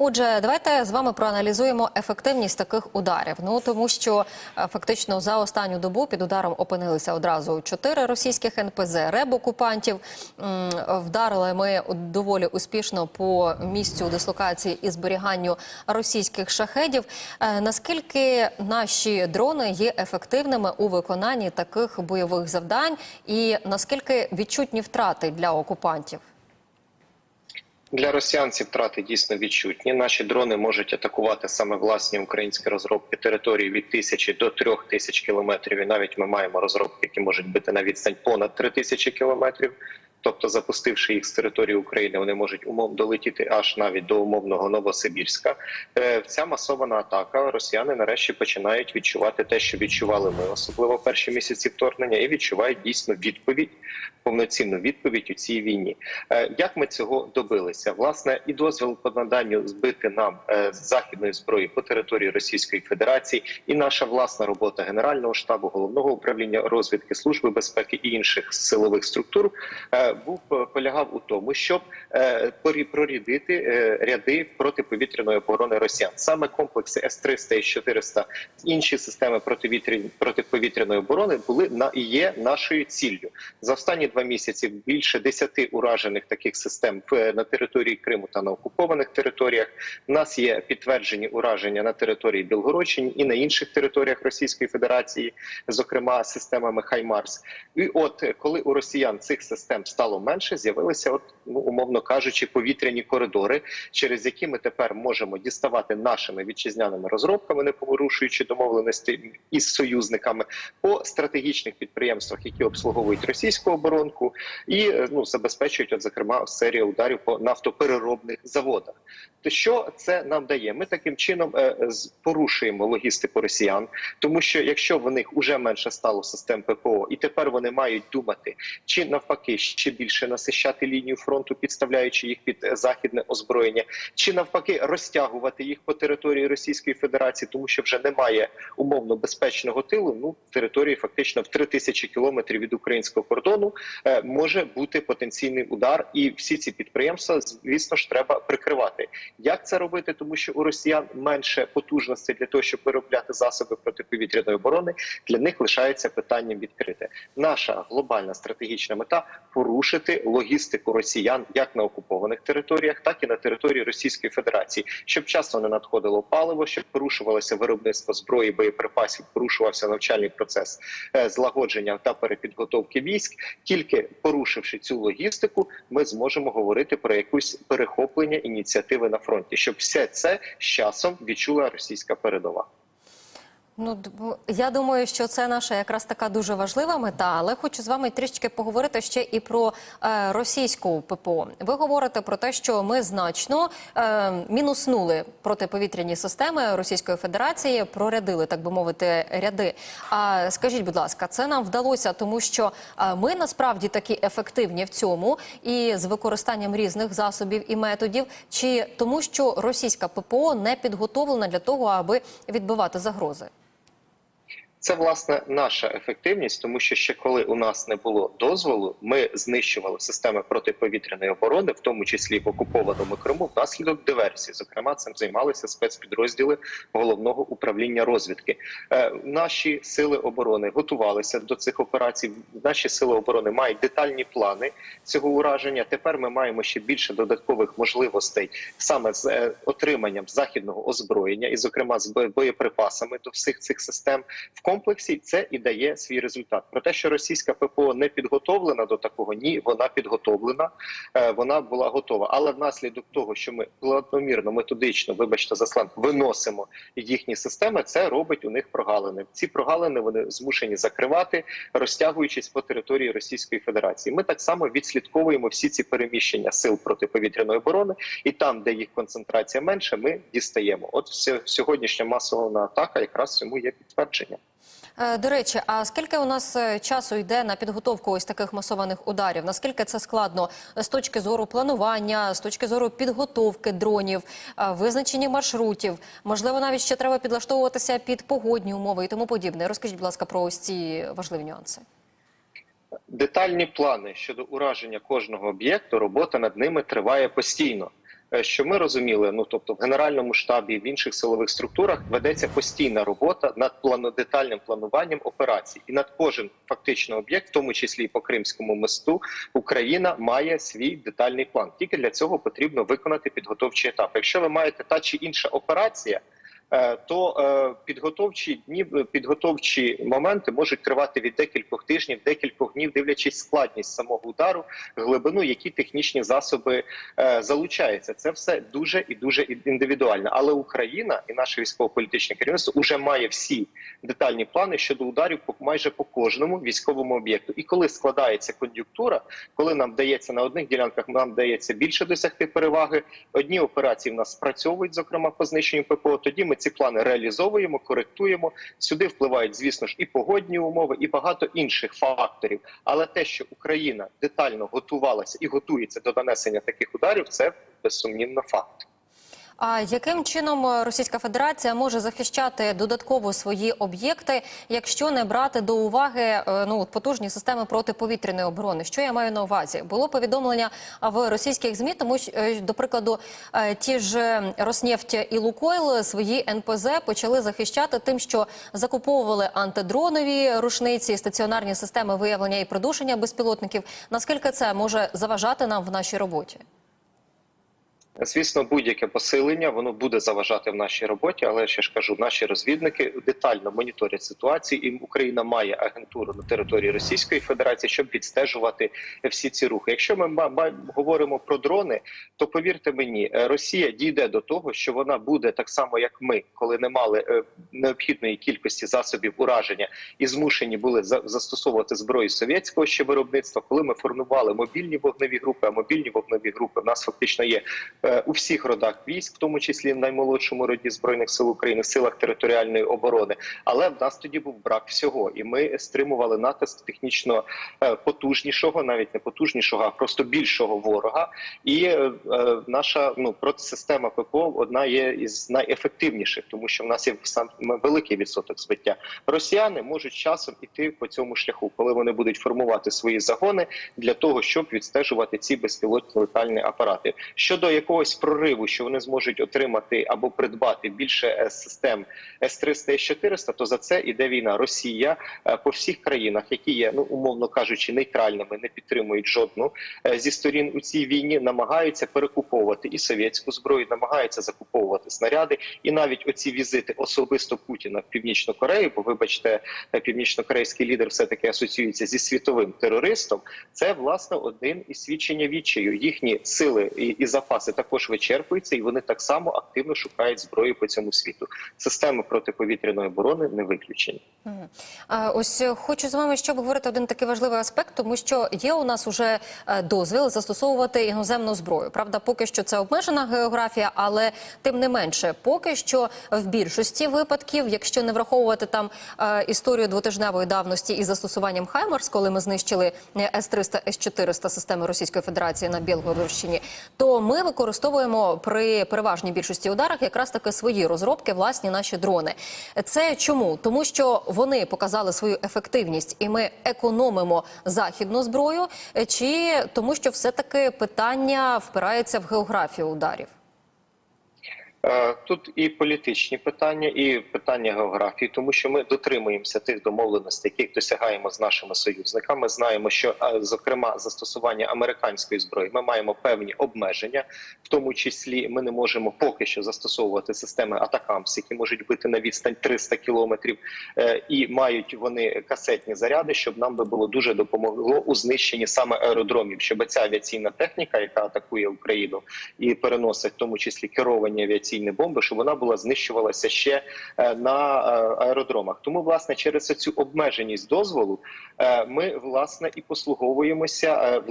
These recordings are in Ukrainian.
Отже, давайте з вами проаналізуємо ефективність таких ударів. Ну тому що е, фактично за останню добу під ударом опинилися одразу чотири російських НПЗ РЕБ окупантів. Вдарили ми доволі успішно по місцю дислокації і зберіганню російських шахедів. Е, Наскільки наші дрони є ефективними у виконанні таких бойових завдань, і наскільки відчутні втрати для окупантів? Для росіян ці втрати дійсно відчутні. Наші дрони можуть атакувати саме власні українські розробки території від тисячі до трьох тисяч кілометрів. І навіть ми маємо розробки, які можуть бити на відстань понад три тисячі кілометрів. Тобто, запустивши їх з території України, вони можуть умов долетіти аж навіть до умовного Новосибірська. Е, Ця масована атака росіяни нарешті починають відчувати те, що відчували ми, особливо перші місяці вторгнення, і відчувають дійсно відповідь, повноцінну відповідь у цій війні. Е, Як ми цього добилися? Власне, і дозвіл по наданню збити нам е, західної зброї по території Російської Федерації, і наша власна робота Генерального штабу, головного управління розвідки, служби безпеки і інших силових структур був е, полягав у тому, щоб е, прорядити е, ряди протиповітряної оборони Росіян. Саме комплекси С-300 і С-400, інші системи протиповітряної оборони були на є нашою ціллю за останні два місяці. Більше десяти уражених таких систем в на території Криму та на окупованих територіях. У нас є підтверджені ураження на території Білгородщини і на інших територіях Російської Федерації, зокрема системами Хаймарс. І от коли у росіян цих систем стало менше, з'явилися, от ну умовно кажучи, повітряні коридори, через які ми тепер можемо діставати нашими вітчизняними розробками, не порушуючи домовленості із союзниками по стратегічних підприємствах, які обслуговують російську оборонку, і е, ну забезпечують, от зокрема, серію ударів по нафтопереробних заводах. То що це нам дає? Ми таким чином е, з- порушуємо логістику росіян, тому що якщо в них уже менше стало систем ППО, і тепер вони мають думати, чи навпаки ще більше насищати лінію фронту, підставляючи їх під західне озброєння, чи навпаки розтягувати їх по території Російської Федерації, тому що вже немає умовно безпечного тилу. Ну території фактично в 3000 кілометрів від українського кордону е, може бути потенційний удар, і всі ці підприємства, звісно ж, треба прикривати. Як це робити? Тому що у росіян менше потужностей для того, щоб виробляти засоби протиповітряної оборони. Для них лишається питанням відкрите. Наша глобальна стратегічна мета порушити логістику росіян як на окупованих територіях, так і на території Російської Федерації, щоб часто не надходило паливо, щоб порушувалося виробництво зброї, боєприпасів, порушувався навчальний процес е, злагодження та перепідготовки військ. Тільки порушивши цю логістику, ми зможемо говорити про якусь перехоплення ініціативи на фронті, щоб все це з часом відчула російська передова. Ну я думаю, що це наша якраз така дуже важлива мета. Але хочу з вами трішки поговорити ще і про е, російську ППО. Ви говорите про те, що ми значно е, мінуснули протиповітряні системи Російської Федерації, прорядили, так би мовити, ряди. А скажіть, будь ласка, це нам вдалося, тому що е, ми насправді такі ефективні в цьому і з використанням різних засобів і методів, чи тому, що російська ППО не підготовлена для того, аби відбивати загрози. Це власне наша ефективність, тому що ще коли у нас не було дозволу, ми знищували системи протиповітряної оборони, в тому числі в окупованому Криму, внаслідок диверсії. Зокрема, цим займалися спецпідрозділи головного управління розвідки. Е, наші сили оборони готувалися до цих операцій. Наші сили оборони мають детальні плани цього ураження. Тепер ми маємо ще більше додаткових можливостей саме з е, отриманням західного озброєння, і, зокрема, з боєприпасами до всіх цих систем в комплексі це і дає свій результат. Про те, що російська ППО не підготовлена до такого, ні, вона підготовлена, е, вона була готова. Але внаслідок того, що ми планомірно, методично, вибачте, за сленг, виносимо їхні системи, це робить у них прогалини. Ці прогалини вони змушені закривати, розтягуючись по території Російської Федерації. Ми так само відслідковуємо всі ці переміщення сил протиповітряної оборони, і там, де їх концентрація менше, ми дістаємо. От сьогоднішня масова атака якраз цьому є підтвердження. Е, До речі, а скільки у нас е, часу йде на підготовку ось таких масованих ударів? Наскільки це складно з точки зору планування, з точки зору підготовки дронів, е, визначення маршрутів? Можливо, навіть ще треба підлаштовуватися під погодні умови і тому подібне. Розкажіть, будь ласка, про ось ці важливі нюанси. Детальні плани щодо ураження кожного об'єкту, робота над ними триває постійно. Е, що ми розуміли, ну тобто в генеральному штабі в інших силових структурах ведеться постійна робота над плану детальним плануванням операцій, і над кожен фактично об'єкт, в тому числі і по Кримському мосту, Україна має свій детальний план. Тільки для цього потрібно виконати підготовчий етап. Якщо ви маєте та чи інша операція. Е, То е, підготовчі дні, підготовчі моменти можуть тривати від декількох тижнів, декількох днів, дивлячись складність самого удару, глибину, які технічні засоби е, залучаються. Це все дуже і дуже індивідуально. Але Україна і наше військово-політичне керівництво вже має всі детальні плани щодо ударів по майже по кожному військовому об'єкту. І коли складається кон'юнктура, коли нам вдається на одних ділянках, нам вдається більше досягти переваги. Одні операції в нас спрацьовують, зокрема по знищенню ППО. Тоді ми ці плани реалізовуємо, коректуємо. Сюди впливають, звісно ж, і погодні умови, і багато інших факторів. Але те, що Україна детально готувалася і готується до нанесення таких ударів, це безсумнівно факт. А яким чином е, Російська Федерація може захищати додатково свої об'єкти, якщо не брати до уваги е, ну потужні системи протиповітряної оборони? Що я маю на увазі? Було повідомлення в російських змі, тому що е, до прикладу, ті ж Роснефть і Лукойл свої НПЗ почали захищати тим, що закуповували антидронові рушниці, стаціонарні системи виявлення і придушення безпілотників. Наскільки це може заважати нам в нашій роботі? Звісно, будь-яке посилення воно буде заважати в нашій роботі, але ще ж кажу, наші розвідники детально моніторять ситуацію, і Україна має агентуру на території Російської Федерації, щоб відстежувати всі ці рухи. Якщо ми говоримо про дрони, то повірте мені, е, Росія дійде до того, що вона буде так само, як ми, коли не мали е, необхідної кількості засобів ураження і змушені були за- застосовувати зброю совєтського ще виробництва, коли ми формували мобільні вогневі групи, а мобільні вогневі групи в нас фактично є е, у всіх родах військ, в тому числі в наймолодшому роді збройних сил України, в силах територіальної оборони. Але в нас тоді був брак всього, і ми стримували натиск технічно е, потужнішого, навіть не потужнішого, а просто більшого ворога. І е, е, наша ну протисистема ППО одна є із найефективніших, тому що в нас є сам великий відсоток збиття. Росіяни можуть часом іти по цьому шляху, коли вони будуть формувати свої загони для того, щоб відстежувати ці безпілотні летальні апарати. Щодо якогось прориву, що вони зможуть отримати або придбати більше е, систем С-300 С-400, то за це іде війна. Росія е, по всіх країнах, які є, ну умовно кажучи, нейтральними, не підтримують жодну е, зі сторін у цій війні, намагаються перекуповувати і совєтську зброю, намагаються закуповувати снаряди, і навіть оці візити особисто Путіна в Північну Корею, бо вибачте, північно-корейський лідер все таки асоціюється зі світовим терористом. Це власне один із свідчення відчаю. Їхні сили і, і запаси також вичерпуються, і вони так само активно шукають зброю по цьому світу. Системи протиповітряної оборони не виключені. Ось е, хочу з вами ще обговорити один такий важливий аспект, тому що є у нас уже е, дозвіл застосовувати іноземну зброю. Правда, поки що це обмежена географія, але тим не менше, поки що в більшості випадків, якщо не враховувати там е, історію двотижневої давності із застосуванням Хаймарс, коли ми знищили С-300, С-400 системи Російської Федерації на Білгородщині, то ми використовуємо при переважній більшості ударах якраз таки свої розробки, власні наші дрони. Це чому? Тому що вони показали свою ефективність, і ми економимо західну зброю, чи тому, що все таки питання впирається в географію ударів? Е, Тут і політичні питання, і питання географії, тому що ми дотримуємося тих домовленостей, яких досягаємо з нашими союзниками. Знаємо, що е, зокрема застосування американської зброї ми маємо певні обмеження, в тому числі ми не можемо поки що застосовувати системи Атакамс, які можуть бити на відстань 300 кілометрів, е, і мають вони касетні заряди, щоб нам би було дуже допомогло у знищенні саме аеродромів, щоб ця авіаційна техніка, яка атакує Україну і переносить в тому числі керовані авіаційні бомби, щоб вона була знищувалася ще е, на е, аеродромах. Тому, власне, через цю обмеженість дозволу е, ми власне і послуговуємося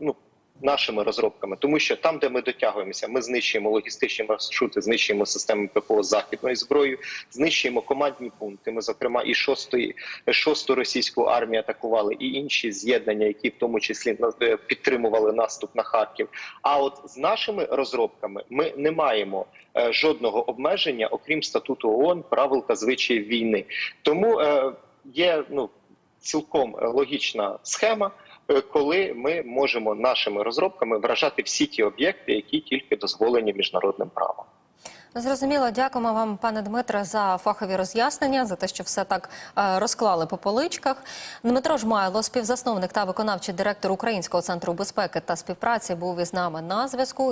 ну, Нашими розробками, тому що там, де ми дотягуємося, ми знищуємо логістичні маршрути, знищуємо системи ППО з західною зброєю, знищуємо командні пункти. Ми, зокрема, і шостої шосту російську армію атакували, і інші з'єднання, які в тому числі е, підтримували наступ на Харків. А от з нашими розробками ми не маємо е, жодного обмеження, окрім статуту ООН, правил та звичаїв війни. Тому е, є ну цілком е, логічна схема. Е, коли ми можемо нашими розробками вражати всі ті об'єкти, які тільки дозволені міжнародним правом. Зрозуміло, дякуємо вам, пане Дмитре, за фахові роз'яснення, за те, що все так е, розклали по поличках. Дмитро Жмайло, співзасновник та виконавчий директор Українського центру безпеки та співпраці, був із нами на зв'язку.